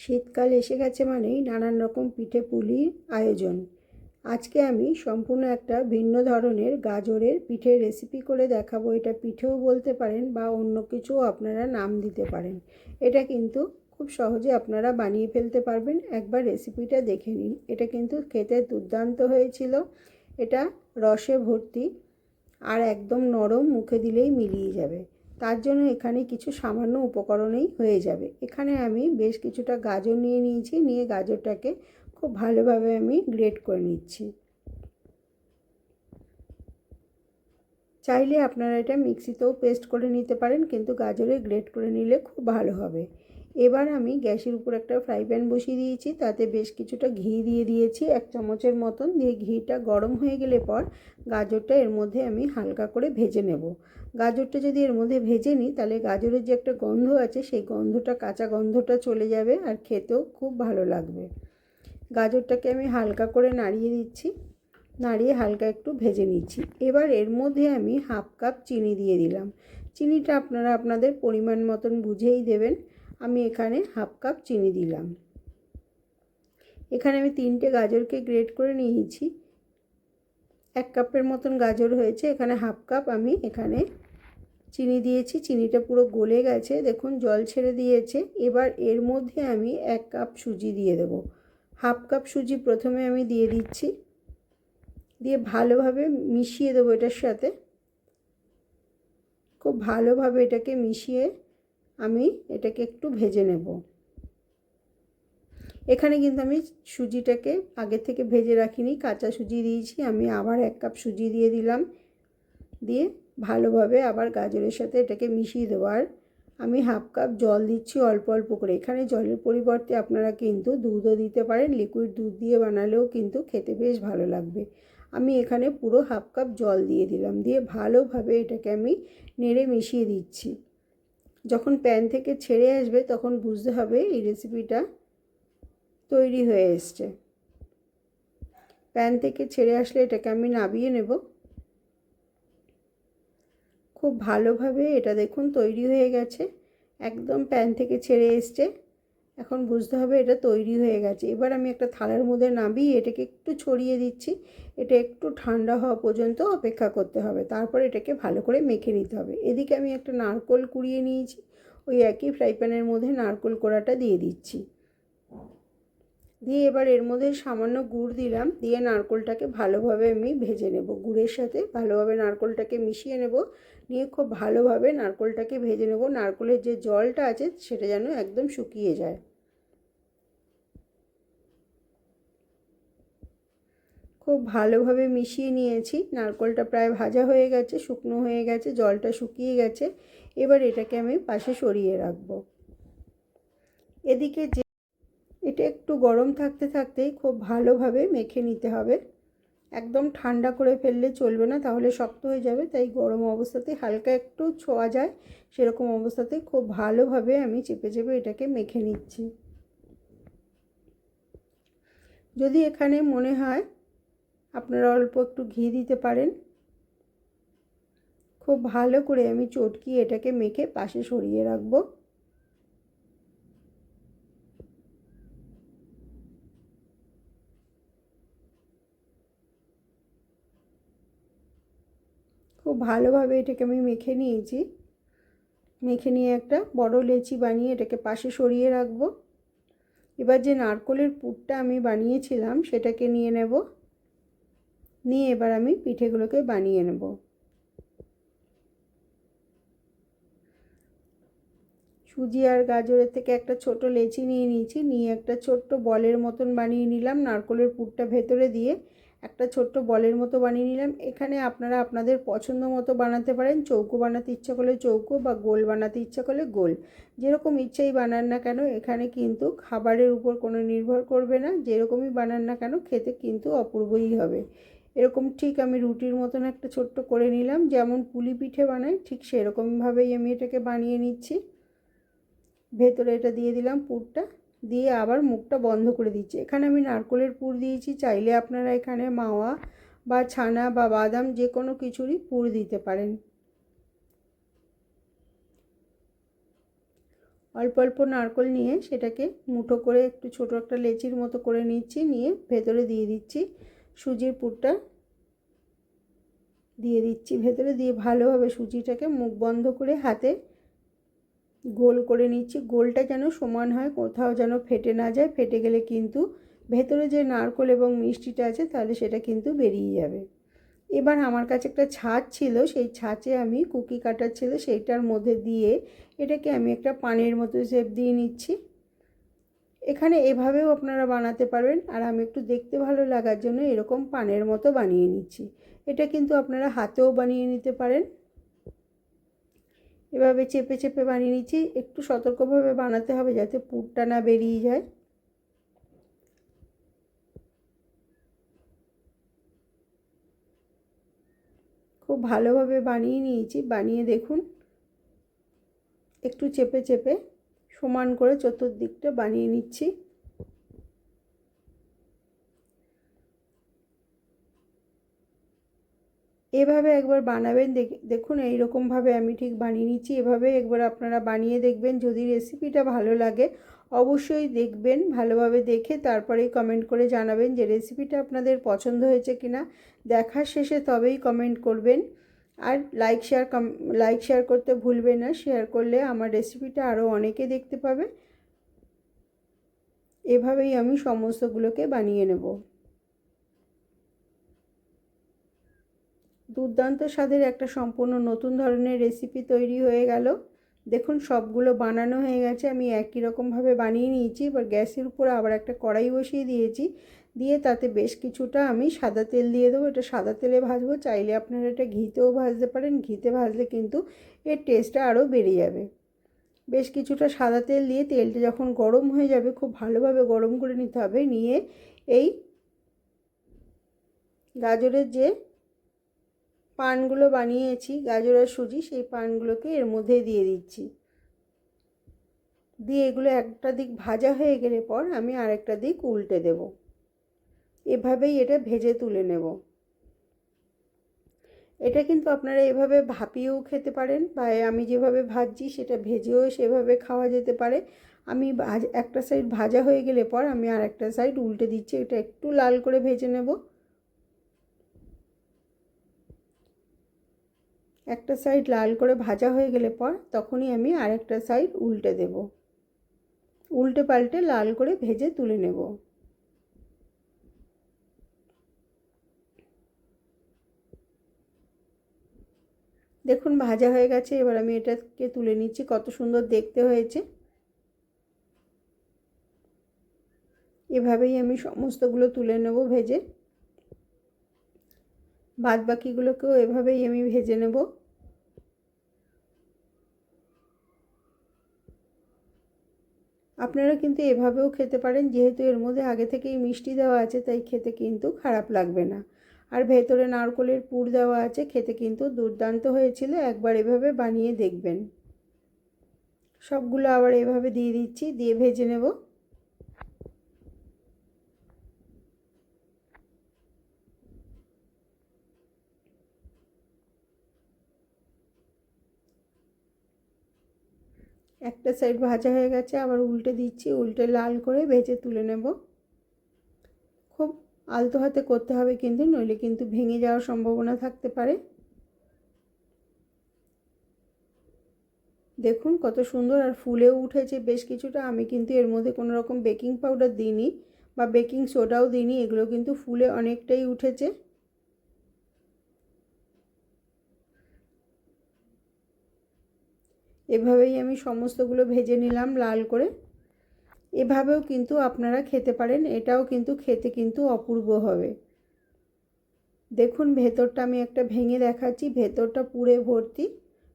শীতকাল এসে গেছে মানেই নানান রকম পিঠে পুলির আয়োজন। আজকে আমি সম্পূর্ণ একটা ভিন্ন ধরনের গাজরের পিঠের রেসিপি করে দেখাবো। এটা পিঠেও বলতে পারেন বা অন্য কিছুও আপনারা নাম দিতে পারেন। এটা কিন্তু খুব সহজে আপনারা বানিয়ে ফেলতে পারবেন। একবার রেসিপিটা দেখে নিন। এটা কিন্তু খেতে দুর্দান্ত হয়েছিল। এটা রসে ভর্তি আর একদম নরম মুখে দিলেই মিলিয়ে যাবে। তার জন্য এখানে কিছু সামান্য উপকরণেই হয়ে যাবে। এখানে আমি বেশ কিছুটা গাজর নিয়ে নিয়েছি, নিয়ে গাজরটাকে খুব ভালোভাবে আমি গ্রেট করে নিচ্ছি। চাইলে আপনারা এটা মিক্সিতেও পেস্ট করে নিতে পারেন, কিন্তু গাজরে গ্রেট করে নিলে খুব ভালো হবে। এবার আমি গ্যাসের উপর একটা ফ্রাই প্যান বসিয়ে দিয়েছি, তাতে বেশ কিছুটা ঘি দিয়ে দিয়েছি। এক চামচের মতন দিয়ে ঘিটা গরম হয়ে গেলে পর গাজরটা এর মধ্যে আমি হালকা করে ভেজে নেব। গাজরটা যদি এর মধ্যে ভেজে নিই, তাহলে গাজরের যে একটা গন্ধ আছে, সেই গন্ধটা, কাঁচা গন্ধটা চলে যাবে আর খেতেও খুব ভালো লাগবে। গাজরটাকে আমি হালকা করে নাড়িয়ে দিচ্ছি, নাড়িয়ে হালকা একটু ভেজে নিচ্ছি। এবার এর মধ্যে আমি হাফ কাপ চিনি দিয়ে দিলাম। চিনিটা আপনারা আপনাদের পরিমাণ মতন বুঝেই দেবেন। আমি এখানে হাফ কাপ চিনি দিলাম। এখানে আমি তিনটে গাজরকে গ্রেট করে নিয়েছি। এক কাপের মতন গাজর হয়েছে, এখানে হাফ কাপ আমি এখানে চিনি দিয়েছি। চিনিটা পুরো গলে গেছে, দেখুন জল ছেড়ে দিয়েছে। এবার এর মধ্যে আমি এক কাপ সুজি দিয়ে দেবো। হাফ কাপ সুজি প্রথমে আমি দিয়ে দিচ্ছি। দিয়ে ভালোভাবে মিশিয়ে দেবো এটার সাথে। খুব ভালোভাবে এটাকে মিশিয়ে আমি এটাকে একটু ভেজে নেব। এখানে কিন্তু আমি সুজিটাকে আগে থেকে ভেজে রাখিনি, কাঁচা সুজি দিয়েছি, আমি আবার এক কাপ সুজি দিয়ে দিলাম। দিয়ে ভালোভাবে আবার গাজরের সাথে এটাকে মিশিয়ে দেবো। আর আমি হাফ কাপ জল দিচ্ছি অল্প অল্প করে। এখানে জলের পরিবর্তে আপনারা কিন্তু দুধও দিতে পারেন, লিকুইড দুধ দিয়ে বানালেও কিন্তু খেতে বেশ ভালো লাগবে। আমি এখানে পুরো হাফ কাপ জল দিয়ে দিলাম। দিয়ে ভালোভাবে এটাকে আমি নেড়ে মিশিয়ে দিচ্ছি। যখন প্যান থেকে ছেড়ে আসবে তখন বুঝতে হবে এই রেসিপিটা তৈরি হয়ে এসছে। প্যান থেকে ছেড়ে আসলে এটাকে আমি নাবিয়ে নেব। খুব ভালোভাবে এটা দেখুন তৈরি হয়ে গেছে। একদম প্যান থেকে ছেড়ে এসছে। এখন বুঝতে হবে এটা তৈরি হয়ে গেছে। এবার আমি একটা থালার মধ্যে নাবিয়ে এটাকে একটু ছড়িয়ে দিচ্ছি। এটা একটু ঠান্ডা হওয়া পর্যন্ত অপেক্ষা করতে হবে। তারপর এটাকে ভালো করে মেখে নিতে হবে। এদিকে আমি একটা নারকোল কুড়িয়ে নিয়েছি। ওই একই ফ্রাই প্যানের মধ্যে নারকোল কোড়াটা দিয়ে দিচ্ছি। দিয়ে এবার এর মধ্যে সামান্য গুড় দিলাম। দিয়ে নারকোলটাকে ভালোভাবে আমি ভেজে নেব। গুড়ের সাথে ভালোভাবে নারকোলটাকে মিশিয়ে নেব। নিয়ে খুব ভালোভাবে নারকোলটাকে ভেজে নেব। নারকোলের যে জলটা আছে সেটা যেন একদম শুকিয়ে যায়। খুব ভালোভাবে মিশিয়ে নিয়েছি। নারকোলটা প্রায় ভাজা হয়ে গেছে, শুকনো হয়ে গেছে, জলটা শুকিয়ে গেছে। এবার এটাকে আমি পাশে সরিয়ে রাখব। এদিকে যে এটা একটু গরম থাকতে থাকতেই খুব ভালোভাবে মেখে নিতে হবে। একদম ঠান্ডা করে ফেললে চলবে না, তাহলে শক্ত হয়ে যাবে, তাই গরম অবস্থাতে হালকা একটু ছোঁয়া যায়, সেরকম অবস্থাতে খুব ভালোভাবে আমি চেপে চেপে এটাকে মেখে নিচ্ছি। যদি এখানে মনে হয় আপনারা অল্প একটু ঘি দিতে পারেন। খুব ভালো করে আমি চটকি এটাকে মেখে পাশে সরিয়ে রাখব। খুব ভালোভাবে এটাকে আমি মেখে নিয়েছি। মেখে নিয়ে একটা বড় লেচি বানিয়ে এটাকে পাশে সরিয়ে রাখব। এবার যে নারকলের পুরটা আমি বানিয়েছিলাম, সেটাকে নিয়ে নেব। নিয়ে এবার আমি পিঠেগুলোকে বানিয়ে নেব। সুজি আর গাজরের থেকে একটা ছোট লেচি নিয়ে নিয়েছি, নিয়ে একটা ছোট্ট বলের মতন বানিয়ে নিলাম, নারকলের পুরটা ভেতরে দিয়ে একটা ছোট্ট বলের মতো বানিয়ে নিলাম। এখানে আপনারা আপনাদের পছন্দ মতো বানাতে পারেন, চৌকো বানাতে ইচ্ছা করলে চৌকো বা গোল বানাতে ইচ্ছা করলে গোল। যেরকম ইচ্ছেই বানান না কেন, এখানে কিন্তু খাবারের উপর কোনো নির্ভর করবে না, যেরকমই বানান না কেন, খেতে কিন্তু অপূর্বই হবে। এরকম ঠিক আমি রুটির মতন একটা ছোট্ট করে নিলাম। যেমন পুলি পিঠে বানাই, ঠিক সেরকমভাবেই আমি এটাকে বানিয়ে নিচ্ছি। ভেতরে এটা দিয়ে দিলাম পুরটা, দিয়ে আবার মুখটা বন্ধ করে দিচ্ছি। এখানে আমি নারকলের পুর দিয়েছি, চাইলে আপনারা এখানে মাওয়া বা ছানা বা বাদাম যে কোনো কিছুরই পুর দিতে পারেন। অল্প অল্প নারকল নিয়ে সেটাকে মুঠো করে একটু ছোটো একটা লেচির মতো করে নিচ্ছি, নিয়ে ভেতরে দিয়ে দিচ্ছি। সুজির পুরটা দিয়ে দিচ্ছি ভেতরে দিয়ে ভালোভাবে সুজিটাকে মুখ বন্ধ করে হাতে গোল করে নিচ্ছি। গোলটা যেন সমান হয়, কোথাও যেন ফেটে না যায়। ফেটে গেলে কিন্তু ভেতরে যে নারকোল এবং মিষ্টিটা আছে, তাহলে সেটা কিন্তু বেরিয়ে যাবে। এবার আমার কাছে একটা ছাঁচ ছিল, সেই ছাঁচে আমি কুকি কাটার ছিল, সেইটার মধ্যে দিয়ে এটাকে আমি একটা পানের মতো শেপ দিয়ে নিচ্ছি। এখানে এভাবেও আপনারা বানাতে পারবেন। আর আমি একটু দেখতে ভালো লাগার জন্য এরকম পানের মতো বানিয়ে নিচ্ছি। এটা কিন্তু আপনারা হাতেও বানিয়ে নিতে পারেন। এভাবে চেপে চেপে বানিয়ে নিচ্ছি। একটু সতর্কভাবে বানাতে হবে যাতে পুরটা না বেরিয়ে যায়। খুব ভালোভাবে বানিয়ে নিয়েছি। বানিয়ে দেখুন। একটু চেপে চেপে। সমান করে চতুর্দিকটা বানিয়ে নিচ্ছি। এভাবে একবার বানাবেন দেখুন এইরকমভাবে আমি ঠিক বানিয়ে নিচ্ছি। এভাবে একবার আপনারা বানিয়ে দেখবেন, যদি রেসিপিটা ভালো লাগে অবশ্যই দেখবেন, ভালোভাবে দেখে তারপরেই কমেন্ট করে জানাবেন যে রেসিপিটা আপনাদের পছন্দ হয়েছে কিনা। দেখার শেষে তবেই কমেন্ট করবেন। আর লাইক শেয়ার কম লাইক শেয়ার করতে ভুলবে না। শেয়ার করলে আমার রেসিপিটা আরও অনেকে দেখতে পাবে। এভাবেই আমি সমস্তগুলোকে বানিয়ে নেব। দুর্দান্ত স্বাদের একটা সম্পূর্ণ নতুন ধরনের রেসিপি তৈরি হয়ে গেল। দেখুন, সবগুলো বানানো হয়ে গেছে। আমি একই রকমভাবে বানিয়ে নিয়েছি, এবার গ্যাসের উপর আবার একটা কড়াই বসিয়ে দিয়েছি। দিয়ে তাতে বেশ কিছুটা আমি সাদা তেল দিয়ে দেবো। এটা সাদা তেলে ভাজবো। চাইলে আপনারা এটা ঘিতেও ভাজতে পারেন। ঘিতে ভাজলে কিন্তু এর টেস্টটা আরও বেড়ে যাবে। বেশ কিছুটা সাদা তেল দিয়ে তেলটা যখন গরম হয়ে যাবে, খুব ভালোভাবে গরম করে নিতে হবে। নিয়ে এই গাজরের যে পানগুলো বানিয়েছি গাজরের সুজি, সেই পানগুলোকে এর মধ্যে দিয়ে দিচ্ছি। দিয়ে এগুলো একটা দিক ভাজা হয়ে গেলে পর আমি আরেকটা দিক উল্টে দেব। এভাবেই এটা ভেজে তুলে নেব। এটা কিন্তু আপনারা এভাবে ভাপিয়েও খেতে পারেন বা আমি যেভাবে ভাজছি সেটা ভেজেও সেভাবে খাওয়া যেতে পারে। আমি একটা সাইড ভাজা হয়ে গেলে পর আমি আর একটা সাইড উল্টে দিচ্ছি, এটা একটু লাল করে ভেজে নেব। একটা সাইড লাল করে ভাজা হয়ে গেলে পর তখনই আমি আরেকটা সাইড উল্টে দেব। উল্টে পাল্টে লাল করে ভেজে তুলে নেব। দেখুন, ভাজা হয়ে গেছে। এবার আমি এটাকে তুলে নিচ্ছি। কত সুন্দর দেখতে হয়েছে। এভাবেই আমি সমস্তগুলো তুলে নেব ভেজে। বাদ বাকিগুলোকেও এভাবেই আমি ভেজে নেব। আপনারা কিন্তু এভাবেও খেতে পারেন, যেহেতু এর মধ্যে আগে থেকেই মিষ্টি দেওয়া আছে, তাই খেতে কিন্তু খারাপ লাগবে না। আর ভেতরে নারকলের পুর দেওয়া আছে, খেতে কিন্তু দুর্দান্ত হয়েছিল, একবার এভাবে বানিয়ে দেখবেন। সবগুলো আবার এভাবে দিয়ে দিচ্ছি, দিয়ে ভেজে নেব। একটা সাইড ভাজা হয়ে গেছে, আবার উল্টে দিচ্ছি, উল্টে লাল করে ভেজে তুলে নেব। আলতো হাতে করতে হবে কিন্তু, নইলে কিন্তু ভেঙে যাওয়ার সম্ভাবনা থাকতে পারে। দেখুন কত সুন্দর আর ফুলেও উঠেছে বেশ কিছুটা। আমি কিন্তু এর মধ্যে কোনো রকম বেকিং পাউডার দিইনি বা বেকিং সোডাও দিইনি, এগুলো কিন্তু ফুলে অনেকটাই উঠেছে। এভাবেই আমি সমস্তগুলো ভেজে নিলাম লাল করে। এভাবেও কিন্তু আপনারা খেতে পারেন, এটাও কিন্তু খেতে কিন্তু অপূর্ব হবে। দেখুন, ভেতরটা আমি একটা ভেঙে দেখাচ্ছি, ভেতরটা পুরে ভর্তি,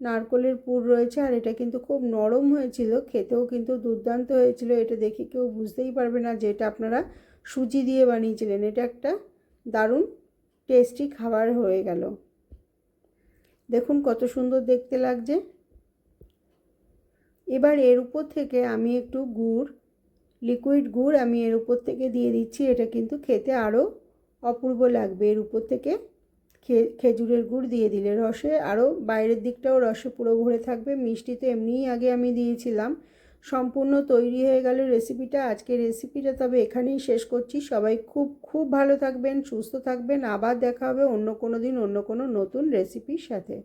নারকলের পুর রয়েছে, আর এটা কিন্তু খুব নরম হয়েছিল, খেতেও কিন্তু দুর্দান্ত হয়েছিল, এটা দেখে কেউ বুঝতেই পারবে না যে এটা আপনারা সুজি দিয়ে বানিয়েছিলেন, এটা একটা দারুণ টেস্টি খাবার হয়ে গেল। দেখুন, কত সুন্দর দেখতে লাগছে। এবার এর উপর থেকে আমি একটু গুড় লিকুইড গুড় আমি এর উপর থেকে দিয়ে দিচ্ছি, এটা কিন্তু খেতে আরও অপূর্ব লাগবে। এর উপর থেকে খেজুরের গুড় দিয়ে দিলে রসে আরও বাইরের দিকটাও রসে পুরো ভরে থাকবে। মিষ্টি তো এমনিই আগে আমি দিয়েছিলাম। সম্পূর্ণ তৈরি হয়ে গেল রেসিপিটা আজকে রেসিপিটা তবে এখানেই শেষ করছি। সবাই খুব খুব ভালো থাকবেন, সুস্থ থাকবেন। আবার দেখা হবে অন্য কোনো দিন, অন্য কোনো নতুন রেসিপির সাথে।